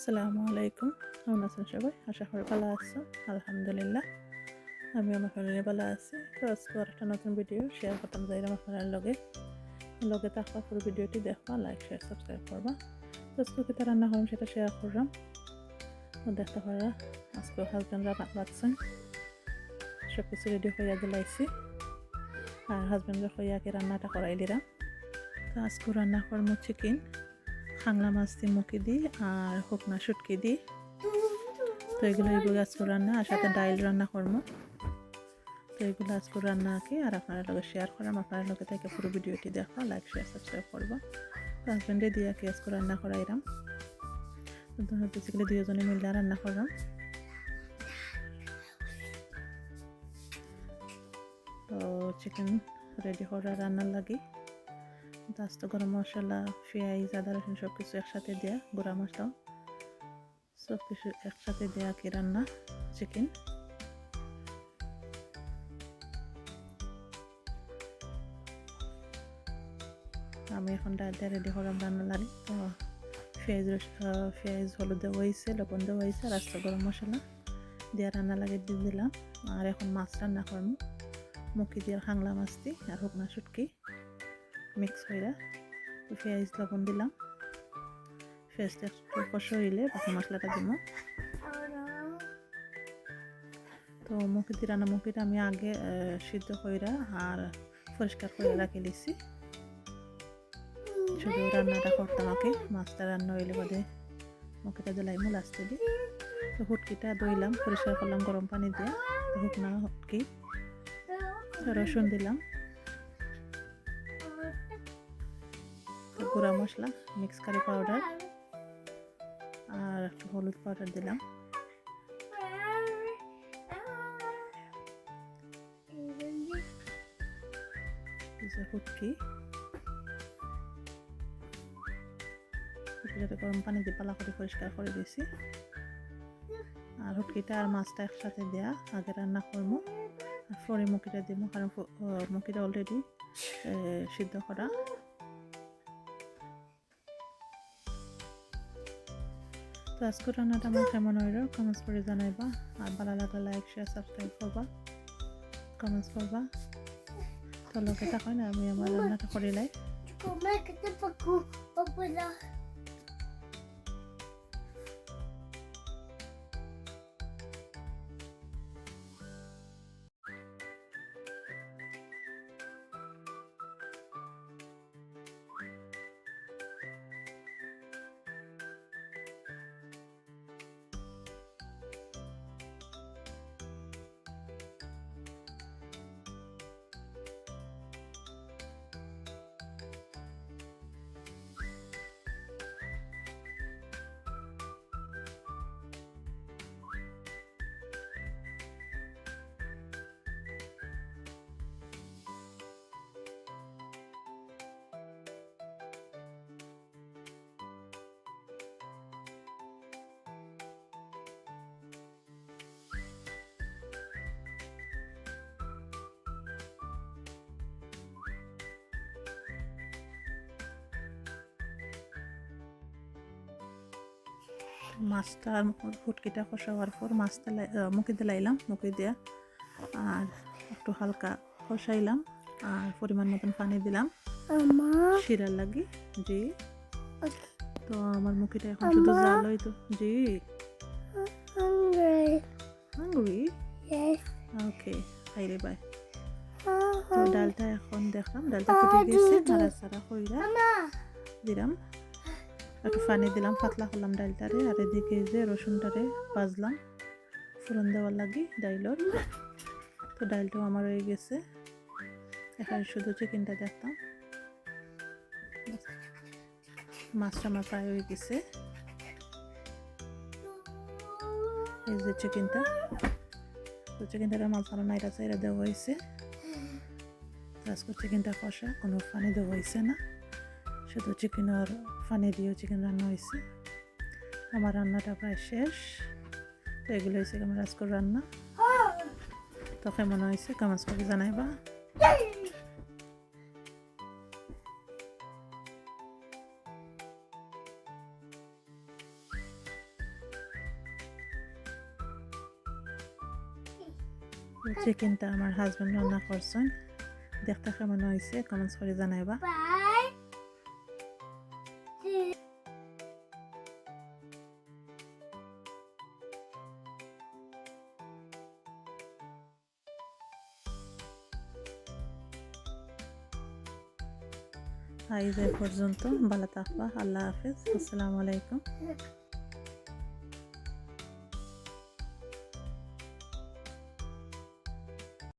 আসসালামু আলাইকুম। কেমন আছেন সবাই? আশা করি ভালো আছো। আলহামদুলিল্লাহ। আমি আমার ফ্যামিলি ভালো আছি। তো আজকে একটা নতুন ভিডিও শেয়ার করতাম যাইলাম আপনার লগে। লগে থাকা পুরো ভিডিওটি দেখবা লাইক শেয়ার সাবস্ক্রাইব করবা। তো আজকে কিতা রান্না করলাম সেটা শেয়ার করলাম। তো দেখতে পারা, আজকে হাজব্যান্ডরা লাগছেন সব কিছু রেডি হইয়া দিলাইছি আর হাজব্যান্ডরা হইয়াকে রান্নাটা করাই দিলাম। তো আজকে রান্না করব চিকেন খাংলা মাছ দিয়ে মুখি দিই আর শুকনা শুটকি দিই। তো এগুলো এগুলো আজকে রান্না আর সাথে ডাইল রান্না করব। তো এগুলো আজকে রান্না আঁকি আর আপনারা লগে শেয়ার করাম আপনার লগে থেকে পুরো ভিডিওটি দেখো লাইক শেয়ার সাবস্ক্রাইব করব। হাজব্যান্ডে দিয়ে আঁকি আজকে রান্না করাইলাম। বেসিক্যালি দুজনে মিলে রান্না করলাম। তো চিকেন রেডি করার রান্নার লাগে। আস্ত গরম মশলা, পেঁয়াজ, আদা, রসুন সব কিছু একসাথে দেওয়া গুঁড়া মশলা সব কিছু একসাথে দেওয়া কি রান্না? চিকেন আমি এখন ডাল দিয়ে রেডি করলাম রান্না লাগে তো পেঁয়াজ পেঁয়াজ, হলুদ দেওয়া হয়েছে, লবণ দেওয়া হয়েছে, আর আস্ত গরম মশলা দিয়ে রান্না লাগে দিয়ে দিলাম। আর এখন মাছ রান্না করব। মুখি দিয়ে হাংলা মাছ দিই আর শুকনা শুটকি। মিক্স তো পেঁয়াজ, লবণ দিলাম। পেঁয়াজটা একটু কষা হইলে বাকি মশলাটা দিব। তো মুখি রান্না মুখিটা আমি আগে সিদ্ধ কইরা আর পরিষ্কার করে রাখি দিছি। শুধু রান্নাটা করতাম আগে, মাছটা রান্না হইলে বাদে মুখিটা দিলাইমু লাস্টে দিই তো হুটকিটা দইলাম পরিষ্কার করলাম গরম পানি দিয়ে। শুকনা হুটকি, রসুন দিলাম। গুঁড়া মশলা মিক্স কারি পাউডার আর একটু হলুদ পাউডার দিলাম। হুটকি। হুটকিটাতে গরম পানি দিয়ে পালা করে পরিষ্কার করে দিয়েছি। আর হুটকিটা আর মাছটা একসাথে দেয়া, আগে রান্না করব। আর পরে মুখিটা দিব, কারণ মুখিটা অলরেডি সিদ্ধ করা। তো আজকের রান্নাটা আমার কেমন হইল? কমেন্টস করে জানাইবা। আর ভালো লাগলে লাইক শেয়ার সাবস্ক্রাইব করবা। কমেন্টস করবা। তো লোকে থাকো না, আমি আমার রান্নাটা করে লাই। মাছটা ফুটকিটা কষা হওয়ার পর মাছটা মুখে দিলাইলাম মুখে দিয়া আর একটু হালকা কষাইলাম আর পরিমাণ মতন পানি দিলাম। শিরার লাগি জি। তো আমার মুখিটা এখন শুধু জাল হইতো জি। হাঙ্গুরি ওকে খাইরে বাই তো ডালটা এখন দেখলাম ডালটা ফুটে গেছে নাড়া সারা কইরা দিলাম। একটু পানি দিলাম, পাতলা করলাম ডালটারে, আর এদিকে যে রসুনটারে ভাজলাম, ফোড়ন দেওয়ার লাগি ডাইলর। তো ডালটাও আমার হয়ে গেছে। এখানে শুধু চিকেনটা দেখতাম। মাছটা আমার প্রায় হয়ে গেছে। এই যে চিকেনটা। তো চিকেনটারে মাঝখানে নাইরা চাইরা দেওয়া হয়েছে। আজকে চিকেনটা কষা, কোনো পানি দেওয়া হয়েছে না। শুধু চিকেনের পানি দিয়েও চিকেন রান্না হয়েছে। আমার রান্নাটা প্রায় শেষ। তো এগুলো হয়েছে আমার আজকের রান্না। তো কেমন হয়েছে কামাজ করে জানাইবা। চিকেনটা আমার হাজবেন্ড রান্না করছেন। দেখতে কেমন হয়েছে কমেন্টস করে জানাইবা। আইজ এ পর্যন্ত। ভালো থাকবা আল্লাহ হাফিজ। আসসালামু আলাইকুম।